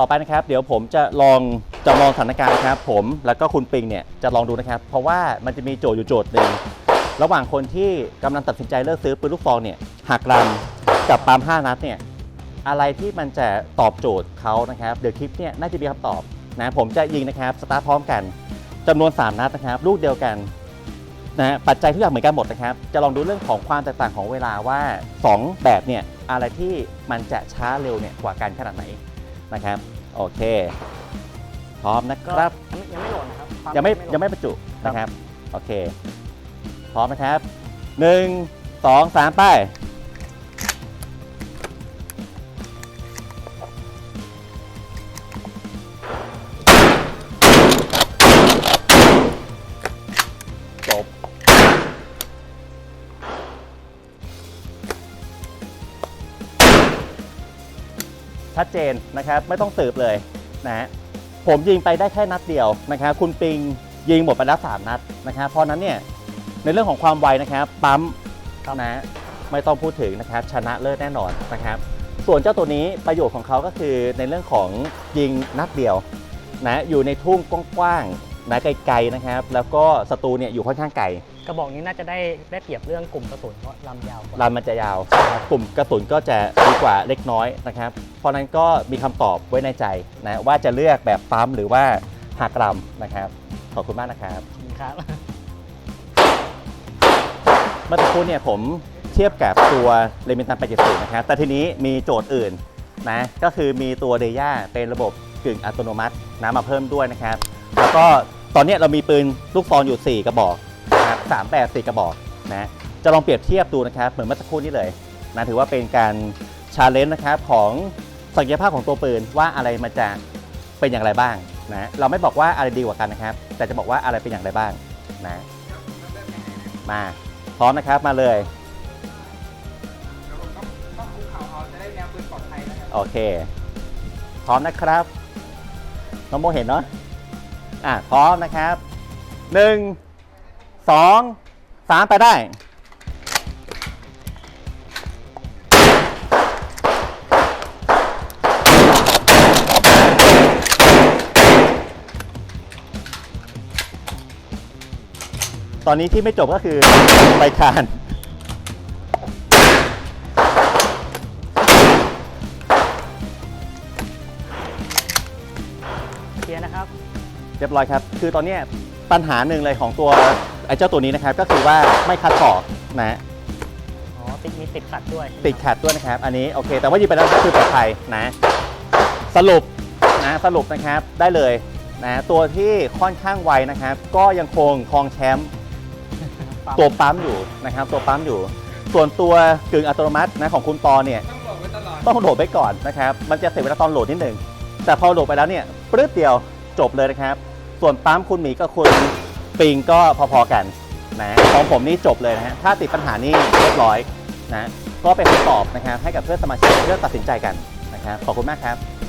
ต่อไปนะครับ เดี๋ยวผมจะลองจำลองสถานการณ์นะครับ ผมแล้วก็คุณปิงเนี่ยจะลองดูนะครับ เพราะว่ามันจะมีโจทย์อยู่โจทย์หนึ่งระหว่างคนที่กำลังตัดสินใจเลิกซื้อปืนลูกซองเนี่ยหักรันกับปั๊ม5นัดเนี่ยอะไรที่มันจะตอบโจทย์เขานะครับ เดี๋ยวคลิปเนี่ยน่าจะมีคำตอบนะผมจะยิงนะครับสตาร์ทพร้อมกันจำนวน 3 นัดนะครับ ลูกเดียวกันนะฮะปัจจัยทุกอย่างเหมือนกันหมดนะครับ จะลองดูเรื่องของความแตกต่างของเวลาว่า 2 แบบเนี่ยอะไรที่มันจะช้าเร็วเนี่ยกว่ากันขนาดไหน นะครับ โอเค พร้อมนะคก็รับยังไม่โหลดนะครับปั๊ยังไม่โหลด ยังไม่บรรจุนะครับ โอเค พร้อมนะครับหนึ่งสองสามไป ชัดเจนนะครับไม่ต้องสืบเลยนะฮะผมยิงไปได้แค่นัดเดียวนะครับคุณปิงยิงหมดไปแล้วสามนัดนะครับเพราะฉะนั้นเนี่ยในเรื่องของความไวนะครับปั๊มนะไม่ต้องพูดถึงนะครับชนะเลิศแน่นอนนะครับ ส่วนเจ้าตัวนี้ประโยชน์ของเขาก็คือในเรื่องของยิงนัดเดียวนะอยู่ในทุ่งกว้างๆนะไกลๆนะครับ แล้วก็ศัตรูเนี่ยอยู่ค่อนข้างไกลกระบอกนี้น่าจะได้ได้เปรียบเรื่องกลุ่มกระสุนเพราะลำยาวกว่าลำมันจะยาวนะครับกลุ่มกระสุนก็จะดีกว่าเล็กน้อยนะครับ เพราะฉะนั้นก็มีคำตอบไว้ในใจนะว่าจะเลือกแบบปั๊มหรือว่าหักลำนะครับ ขอบคุณมากนะครับ ครับ เมื่อสักครู่เนี่ยผมเทียบกับตัวเลมินตัน870นะครับ แต่ทีนี้มีโจทย์อื่นนะ ก็คือมีตัวเดย่าเป็นระบบกึ่งอัตโนมัตินะมาเพิ่มด้วยนะครับ แล้วก็ตอนเนี้ยเรามีปืนลูกซองอยู่ 4 กระบอกนะครับสามแบบ4กระบอกนะ จะลองเปรียบเทียบดูนะครับ เหมือนเมื่อสักครู่นี้เลยนะ ถือว่าเป็นการชาเลนจ์นะครับของ ศักยภาพของตัวปืนว่าอะไรมันจะเป็นอย่างไรบ้างนะเราไม่บอกว่าอะไรดีกว่ากันนะครับ แต่จะบอกว่าอะไรเป็นอย่างไรบ้างนะมาพร้อมนะครับมาเลยโอเค พร้อมนะครับน้องโมเห็นเนาะอะพร้อมนะครับหนึ่งสองสามไปได้ ตอนนี้ที่ไม่จบก็คือไปคานเคลียร์นะครับ เรียบร้อยครับ คือตอนเนี้ยปัญหาหนึ่งเลยของตัวไอ้เจ้าตัวนี้นะครับ ก็คือว่าไม่คัดต่อกนะอ๋อติดมีติดขัดด้วยติดขัดด้วยนะครับ อันนี้โอเค แต่ว่ายิงไปแล้วก็คือปลอดภัยนะ สรุปนะสรุปนะครับได้เลยนะตัวที่ค่อนข้างไวนะครับ ก็ยังคงครองแชมป์ปั๊ม ตัวปั๊มอยู่นะครับ ตัวปั๊มอยู่ ส่วนตัวกึ่งอัตโนมัตินะของคุณปอเนี่ยต้องบอกไว้ตลอดต้องโหลดไปก่อนนะครับ มันจะเสียเวลาตอนโหลดนิดหนึ่งแต่พอโหลดไปแล้วเนี่ยปลื้ดเดียวจบเลยนะครับ ส่วนปั๊มคุณหมีกับคุณปิงก็พอๆกันนะของผมนี่จบเลยนะฮะถ้าติดปัญหานี่เรียบร้อยนะก็เป็นคำตอบนะครับให้กับเพื่อนสมาชิกเพื่อตัดสินใจกันนะครับขอบคุณมากครับ